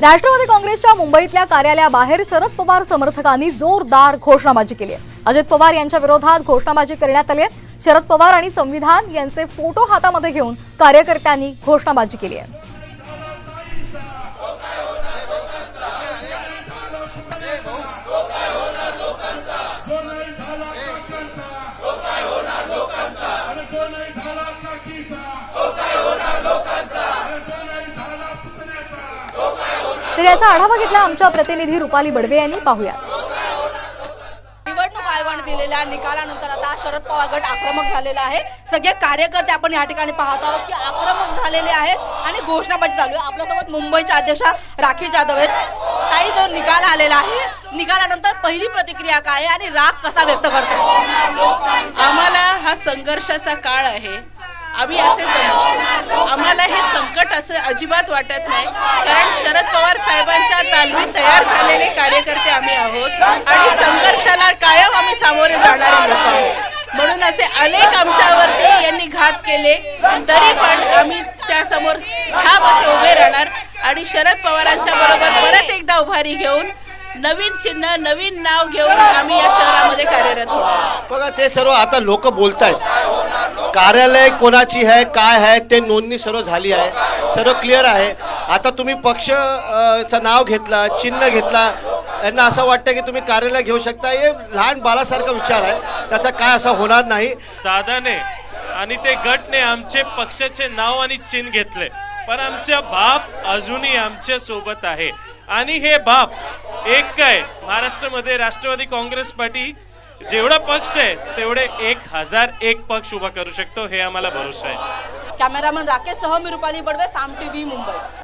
राष्ट्रवादी काँग्रेसच्या मुंबईतल्या कार्यालयाबाहेर शरद पवार समर्थकांनी जोरदार घोषणाबाजी केली आहे. अजित पवार यांच्या विरोधात घोषणाबाजी करण्यात आली आहे. शरद पवार आणि संविधान यांचे फोटो हातामध्ये घेऊन कार्यकर्त्यांनी घोषणाबाजी केली आहे. जो नाही झाला तर याचा आढावा घेतला आमच्या प्रतिनिधी रुपाली बडवे यांनी. पाहूया निवडणूक आयोगाने दिलेल्या निकालानंतर आता शरद पवार गट आक्रमक झालेला आहे. सगळे कार्यकर्ते आपण या ठिकाणी पाहत आहोत की आक्रमक झालेले आहेत आणि घोषणाबाजी चालू आहे. आपल्यासोबत मुंबईच्या अध्यक्षा राखी जाधव आहेत. ताई जो निकाल आलेला आहे निकालानंतर पहिली प्रतिक्रिया काय आहे आणि राग कसा व्यक्त करतो आम्हाला हा संघर्षाचा काळ आहे. आम्ही असे समजतो. आम्हाला हे संकट असं अजिबात वाटत नाही. कारण शरद पवार साहेबांच्या तालमीत तयार झालेले कार्यकर्ते आम्ही आहोत आणि संघर्षाला कायम आम्ही सामोरे जाणारे लोक आहोत. म्हणून असे अनेक आमच्यावरती यांनी घात केले तरी पण आम्ही त्यासमोर ठाम असे उभे राहणार आणि शरद पवारांच्या बरोबर परत एकदा उभारी घेऊन नवीन चिन्ह नवीन नाव घेऊन आम्ही या शहरामध्ये कार्यरत होणार. बघा ते सर्व आता लोक बोलत आहेत कार्यालय कोणाची आहे काय आहे ते नोंदणी सर्व झाली आहे. सर्व क्लिअर आहे. आता तुम्ही पक्ष चं नाव घेतला चिन्ह घेतला यांना असं वाटतं की तुम्ही कार्यालय घेऊ शकता. हे लहान बालासारखा विचार आहे. त्याचा काय असा होणार नाही. दादाने आणि ते गटने आमचे पक्षाचे नाव आणि चिन्ह घेतले. पण आमच्या बाप अजूनही आमच्यासोबत आहे. आणि हे बाप एक काय? महाराष्ट्रामध्ये राष्ट्रवादी काँग्रेस पार्टी जेवढा पक्ष आहे तेवढे एक हजार एक पक्ष उभा करू शकतो हे आम्हाला भरोसा आहे. कॅमेरामन राकेश सह मी रुपाली बडवे साम टीव्ही मुंबई.